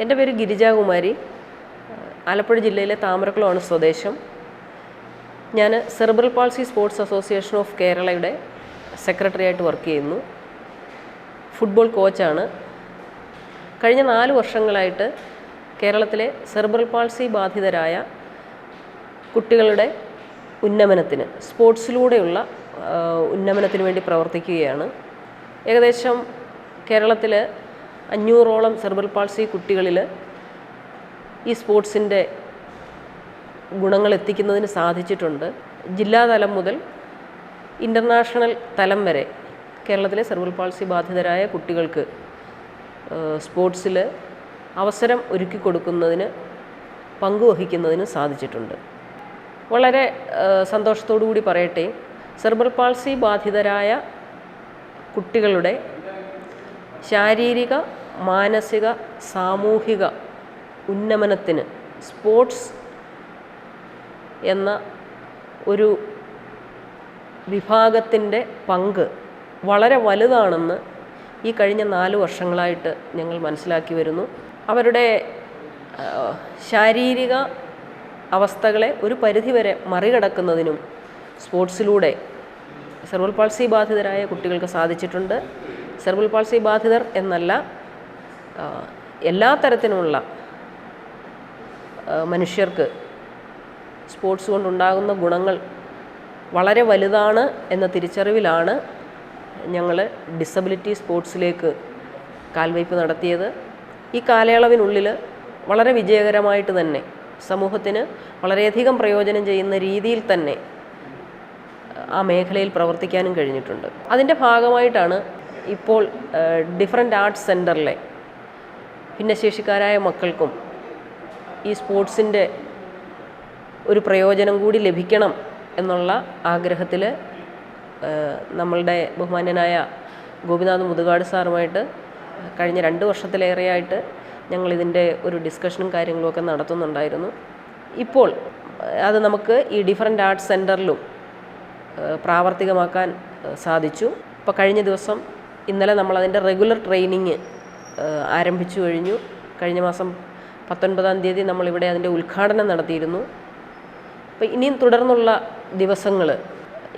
എന്റെ പേര് ഗിരിജാകുമാരി. ആലപ്പുഴ ജില്ലയിലെ താമരക്കുളമാണ് സ്വദേശം. ഞാൻ cerebral palsy sports association of കേരളയുടെ സെക്രട്ടറി ആയിട്ട് വർക്ക് ചെയ്യുന്നു. ഫുട്ബോൾ കോച്ചാണ്. കഴിഞ്ഞ നാല് വർഷങ്ങളായിട്ട് കേരളത്തിലെ സെർബ്രൽ പാൾസി ബാധിതരായ കുട്ടികളുടെ ഉന്നമനത്തിന് സ്പോർട്സിലൂടെയുള്ള ഉന്നമനത്തിന് വേണ്ടി പ്രവർത്തിക്കുകയാണ്. ഏകദേശം കേരളത്തിൽ അഞ്ഞൂറോളം സെർബൽ പാൾസി കുട്ടികളിൽ ഈ സ്പോർട്സിന്റെ ഗുണങ്ങൾ എത്തിക്കുന്നതിന് സാധിച്ചിട്ടുണ്ട് ജില്ലാതലം മുതൽ ഇന്റർനാഷണൽ തലം വരെ കേരളത്തിലെ സെർബൽ പാൾസി ബാധിതരായ കുട്ടികൾക്ക് സ്പോർട്സിൽ അവസരം ഒരുക്കി കൊടുക്കുന്നതിന് പങ്കുവഹിക്കുന്നതിന് സാധിച്ചിട്ടുണ്ട്. വളരെ കൂടി പറയട്ടെ സെർബൽ പാൾസി ബാധിതരായ കുട്ടികളുടെ ശാരീരിക മാനസിക സാമൂഹിക ഉന്നമനത്തിന് സ്പോർട്സ് എന്ന ഒരു വിഭാഗത്തിന്റെ പങ്ക് വളരെ വലുതാണെന്ന് ഈ കഴിഞ്ഞ നാല് വർഷങ്ങളായിട്ട് ഞങ്ങൾ മനസ്സിലാക്കി വരുന്നു. അവരുടെ ശാരീരിക അവസ്ഥകളെ ഒരു പരിധിവരെ മറികടക്കുന്നതിനും സ്പോർട്സിലൂടെ സെർവൽ പാൾസി ബാധിതരായ കുട്ടികൾക്ക് സാധിച്ചിട്ടുണ്ട്. സെർവൽ പാൾസി ബാധിതർ എന്നല്ല എല്ലാ തരത്തിലുമുള്ള മനുഷ്യർക്ക് സ്പോർട്സ് കൊണ്ടുണ്ടാകുന്ന ഗുണങ്ങൾ വളരെ വലുതാണ് എന്ന തിരിച്ചറിവിലാണ് ഞങ്ങൾ ഡിസബിലിറ്റി സ്പോർട്സിലേക്ക് കാൽവയ്പ് നടത്തിയത്. ഈ കാലയളവിനുള്ളിൽ വളരെ വിജയകരമായിട്ട് തന്നെ സമൂഹത്തിന് വളരെയധികം പ്രയോജനം ചെയ്യുന്ന രീതിയിൽ തന്നെ ആ മേഖലയിൽ പ്രവർത്തിക്കാനും കഴിഞ്ഞിട്ടുണ്ട്. അതിന്റെ ഭാഗമായിട്ടാണ് ഇപ്പോൾ ഡിഫറെന്റ് ആർട്സ് സെന്ററിലെ ഭിന്നശേഷിക്കാരായ മക്കൾക്കും ഈ സ്പോർട്സിന്റെ ഒരു പ്രയോജനം കൂടി ലഭിക്കണം എന്നുള്ള ആഗ്രഹത്തിൽ നമ്മളുടെ ബഹുമാന്യനായ ഗോപിനാഥ് മുതുകാട് സാറുമായിട്ട് കഴിഞ്ഞ രണ്ട് വർഷത്തിലേറെയായിട്ട് ഞങ്ങളിതിന്റെ ഒരു ഡിസ്കഷനും കാര്യങ്ങളുമൊക്കെ നടത്തുന്നുണ്ടായിരുന്നു. ഇപ്പോൾ അത് നമുക്ക് ഈ ഡിഫറെന്റ് ആർട്സ് സെന്ററിലും പ്രാവർത്തികമാക്കാൻ സാധിച്ചു. ഇപ്പോൾ കഴിഞ്ഞ ദിവസം ഇന്നലെ നമ്മളതിന്റെ റെഗുലർ ട്രെയിനിങ് ആരംഭിച്ചു കഴിഞ്ഞു. കഴിഞ്ഞ മാസം പത്തൊൻപതാം തീയതി നമ്മളിവിടെ അതിന്റെ ഉദ്ഘാടനം നടത്തിയിരുന്നു. അപ്പോൾ ഇനിയും തുടർന്നുള്ള ദിവസങ്ങൾ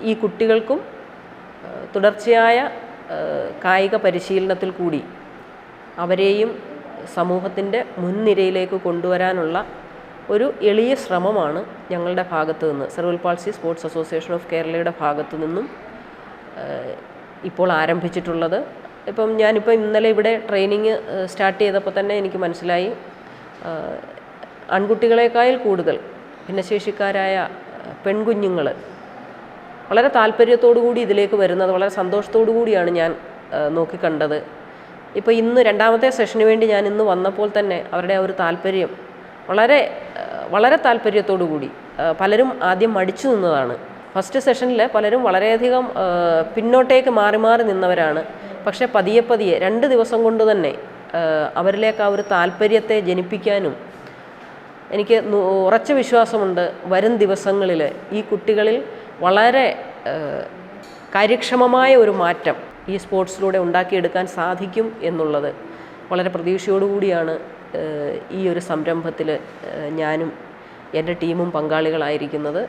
ഈ കുട്ടികൾക്കും തുടർച്ചയായ കായിക പരിശീലനത്തിൽ കൂടി അവരെയും സമൂഹത്തിന്റെ മുൻനിരയിലേക്ക് കൊണ്ടുവരാനുള്ള ഒരു എളിയ ശ്രമമാണ് ഞങ്ങളുടെ ഭാഗത്തു നിന്ന്. Cerebral palsy sports association of കേരളയുടെ ഭാഗത്തു നിന്നും ഇപ്പോൾ ആരംഭിച്ചിട്ടുള്ളത്. ഇപ്പം ഞാനിപ്പോൾ ഇന്നലെ ഇവിടെ ട്രെയിനിങ് സ്റ്റാർട്ട് ചെയ്തപ്പോൾ തന്നെ എനിക്ക് മനസ്സിലായി ആൺകുട്ടികളെക്കാൾ കൂടുതൽ ഭിന്നശേഷിക്കാരായ പെൺകുഞ്ഞുങ്ങൾ വളരെ താല്പര്യത്തോടു കൂടി ഇതിലേക്ക് വരുന്നത് വളരെ സന്തോഷത്തോടു കൂടിയാണ് ഞാൻ നോക്കിക്കണ്ടത്. ഇപ്പോൾ ഇന്ന് രണ്ടാമത്തെ സെഷന് വേണ്ടി ഞാൻ ഇന്ന് വന്നപ്പോൾ തന്നെ അവരുടെ ആ ഒരു താല്പര്യം വളരെ വളരെ താല്പര്യത്തോടു കൂടി പലരും ആദ്യം മടിച്ചു നിന്നതാണ്. ഫസ്റ്റ് സെഷനിൽ പലരും വളരെയധികം പിന്നോട്ടേക്ക് മാറി മാറി നിന്നവരാണ്. പക്ഷേ പതിയെ പതിയെ രണ്ട് ദിവസം കൊണ്ട് തന്നെ അവരിലേക്ക് ആ ഒരു താല്പര്യത്തെ ജനിപ്പിക്കാനും എനിക്ക് ഉറച്ച വിശ്വാസമുണ്ട് വരും ദിവസങ്ങളിൽ ഈ കുട്ടികളിൽ വളരെ കാര്യക്ഷമമായ ഒരു മാറ്റം ഈ സ്പോർട്സിലൂടെ ഉണ്ടാക്കിയെടുക്കാൻ സാധിക്കും എന്നുള്ളത് വളരെ പ്രതീക്ഷയോടുകൂടിയാണ് ഈ ഒരു സംരംഭത്തിൽ ഞാനും എന്റെ ടീമും പങ്കാളികളായിരിക്കുന്നത്.